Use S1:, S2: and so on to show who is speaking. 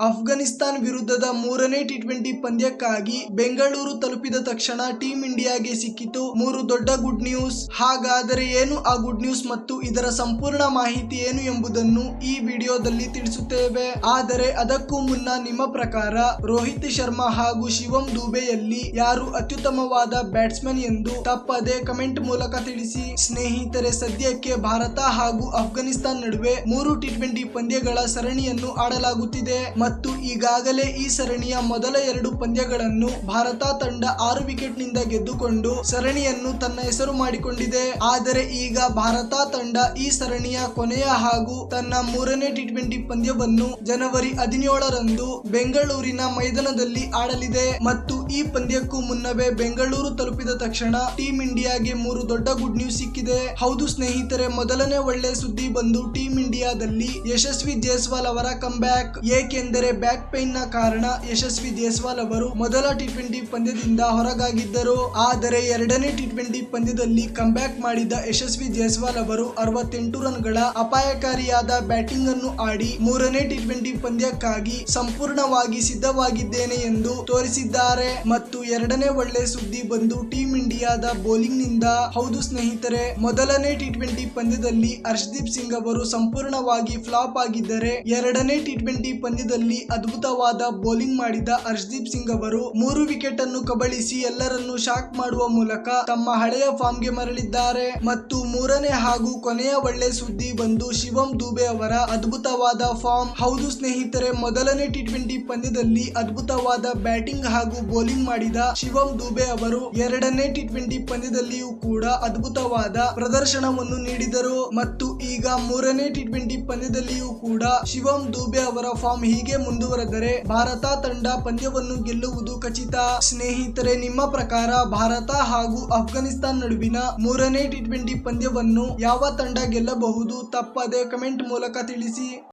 S1: ಅಫ್ಘಾನಿಸ್ತಾನ್ ವಿರುದ್ಧದ ಮೂರನೇ T twenty ಪಂದ್ಯಕ್ಕಾಗಿ Bengaluru ತಲುಪಿದ ತಕ್ಷಣ ಟೀಂ ಇಂಡಿಯಾಗೆ ಸಿಕ್ಕಿತು. ಮೂರು ದೊಡ್ಡ ಗುಡ್ ನ್ಯೂಸ್. ಹಾಗಾದರೆ ಏನು ಆ ಗುಡ್ ನ್ಯೂಸ್ ಮತ್ತು ಇದರ ಸಂಪೂರ್ಣ ಮಾಹಿತಿ ಏನು ಎಂಬುದನ್ನು ಈ ವಿಡಿಯೋದಲ್ಲಿ ತಿಳಿಸುತ್ತೇವೆ. ಆದರೆ ಅದಕ್ಕೂ ಮುನ್ನ ನಿಮ್ಮ ಪ್ರಕಾರ ರೋಹಿತ್ ಶರ್ಮಾ ಹಾಗೂ ಶಿವಂ ದುಬೆಯಲ್ಲಿ ಯಾರು ಅತ್ಯುತ್ತಮವಾದ ಬ್ಯಾಟ್ಸ್ಮನ್ ಎಂದು ತಪ್ಪದೆ ಕಮೆಂಟ್ ಮೂಲಕ ತಿಳಿಸಿ. ಸ್ನೇಹಿತರೆ, ಸದ್ಯಕ್ಕೆ ಭಾರತ ಹಾಗೂ ಅಫ್ಘಾನಿಸ್ತಾನ್ ನಡುವೆ ಮೂರು ಟಿ ಟ್ವೆಂಟಿ ಪಂದ್ಯಗಳ ಸರಣಿಯನ್ನು ಆಡಲಾಗುತ್ತಿದೆ. ಮತ್ತು ಈಗಾಗಲೇ ಈ ಸರಣಿಯ ಮೊದಲ ಎರಡು ಪಂದ್ಯಗಳನ್ನು ಭಾರತ ತಂಡ ಆರು ವಿಕೆಟ್ನಿಂದ ಗೆದ್ದುಕೊಂಡು ಸರಣಿಯನ್ನು ತನ್ನ ಹೆಸರು ಮಾಡಿಕೊಂಡಿದೆ. ಆದರೆ ಈಗ ಭಾರತ ತಂಡ ಈ ಸರಣಿಯ ಕೊನೆಯ ಹಾಗೂ ತನ್ನ ಮೂರನೇ ಟಿ ಟ್ವೆಂಟಿ ಪಂದ್ಯವನ್ನು ಜನವರಿ ಹದಿನೇಳರಂದು ಬೆಂಗಳೂರಿನ ಮೈದಾನದಲ್ಲಿ ಆಡಲಿದೆ. ಮತ್ತು ಈ ಪಂದ್ಯಕ್ಕೂ ಮುನ್ನವೇ ಬೆಂಗಳೂರು ತಲುಪಿದ ತಕ್ಷಣ ಟೀಂ ಇಂಡಿಯಾಗೆ ಮೂರು ದೊಡ್ಡ ಗುಡ್ ನ್ಯೂಸ್ ಸಿಕ್ಕಿದೆ. ಹೌದು ಸ್ನೇಹಿತರೆ, ಮೊದಲನೇ ಒಳ್ಳೆ ಸುದ್ದಿ ಬಂದು ಟೀಂ ಇಂಡಿಯಾದಲ್ಲಿ ಯಶಸ್ವಿ ಜೈಸ್ವಾಲ್ ಅವರ ಕಂಬ್ಯಾಕ್ ಏಕೆಂದರೆ ಬ್ಯಾಕ್ ಪೈನ್ನ ಕಾರಣ ಯಶಸ್ವಿ ದೇಸ್ವಾಲ್ ಅವರು ಮೊದಲ ಟಿ ಟ್ವೆಂಟಿ ಪಂದ್ಯದಿಂದ ಹೊರಗಾಗಿದ್ದರು. ಆದರೆ ಎರಡನೇ ಟಿ ಟ್ವೆಂಟಿ ಪಂದ್ಯದಲ್ಲಿ ಕಂಬ್ಯಾಕ್ ಮಾಡಿದ ಯಶಸ್ವಿ ಜೈಸ್ವಾಲ್ ಅವರು ಅರವತ್ತೆಂಟು ರನ್ಗಳ ಅಪಾಯಕಾರಿಯಾದ ಬ್ಯಾಟಿಂಗ್ ಅನ್ನು ಆಡಿ ಮೂರನೇ ಟಿ ಟ್ವೆಂಟಿ ಪಂದ್ಯಕ್ಕಾಗಿ ಸಂಪೂರ್ಣವಾಗಿ ಸಿದ್ಧವಾಗಿದ್ದೇನೆ ಎಂದು ತೋರಿಸಿದ್ದಾರೆ. ಮತ್ತು ಎರಡನೇ ಒಳ್ಳೆ ಸುದ್ದಿ ಬಂದು ಟೀಂ ಇಂಡಿಯಾದ ಬೌಲಿಂಗ್ನಿಂದ ಹೌದು ಸ್ನೇಹಿತರೆ, ಮೊದಲನೇ ಟಿ ಟ್ವೆಂಟಿ ಪಂದ್ಯದಲ್ಲಿ ಹರ್ಷದೀಪ್ ಸಿಂಗ್ ಅವರು ಸಂಪೂರ್ಣವಾಗಿ ಫ್ಲಾಪ್ ಆಗಿದ್ದರೆ ಎರಡನೇ ಟಿ ಟ್ವೆಂಟಿ ಪಂದ್ಯದಲ್ಲಿ ಅದ್ಭುತವಾದ ಬೌಲಿಂಗ್ ಮಾಡಿದ ಹರ್ಷದೀಪ್ ಸಿಂಗ್ ಅವರು ಮೂರು ವಿಕೆಟ್ ಅನ್ನು ಕಬಳಿಸಿ ಎಲ್ಲರನ್ನು ಶಾಕ್ ಮಾಡುವ ಮೂಲಕ ತಮ್ಮ ಹಳೆಯ ಫಾರ್ಮ್ಗೆ ಮರಳಿದ್ದಾರೆ. ಮತ್ತು ಮೂರನೇ ಹಾಗೂ ಕೊನೆಯ ಒಳ್ಳೆ ಸುದ್ದಿ ಬಂದು ಶಿವಂ ದುಬೆ ಅವರ ಅದ್ಭುತವಾದ ಫಾರ್ಮ್ ಹೌದು ಸ್ನೇಹಿತರೆ, ಮೊದಲನೇ ಟಿ ಟ್ವೆಂಟಿ ಪಂದ್ಯದಲ್ಲಿ ಅದ್ಭುತವಾದ ಬ್ಯಾಟಿಂಗ್ ಹಾಗೂ ಬೌಲಿಂಗ್ ಮಾಡಿದ ಶಿವಂ ದುಬೆ ಅವರು ಎರಡನೇ ಟಿ ಟ್ವೆಂಟಿ ಪಂದ್ಯದಲ್ಲಿಯೂ ಕೂಡ ಅದ್ಭುತವಾದ ಪ್ರದರ್ಶನವನ್ನು ನೀಡಿದರು. ಮತ್ತು ಈಗ ಮೂರನೇ ಟಿ ಟ್ವೆಂಟಿ ಪಂದ್ಯದಲ್ಲಿಯೂ ಕೂಡ ಶಿವಂ ದುಬೆ ಅವರ ಫಾರ್ಮ್ ಹೀಗೆ ಮುಂದುವರೆದರೆ ಭಾರತ ತಂಡ ಪಂದ್ಯವನ್ನು ಗೆಲ್ಲುವುದು ಖಚಿತ. ಸ್ನೇಹಿತರೆ, ನಿಮ್ಮ ಪ್ರಕಾರ ಭಾರತ ಹಾಗೂ ಅಫ್ಘಾನಿಸ್ತಾನ್ ನಡುವಿನ ಮೂರನೇ ಟಿ ಟ್ವೆಂಟಿ ಪಂದ್ಯವನ್ನು ಯಾವ ತಂಡ ಗೆಲ್ಲಬಹುದು ತಪ್ಪದೆ ಕಮೆಂಟ್ ಮೂಲಕ ತಿಳಿಸಿ.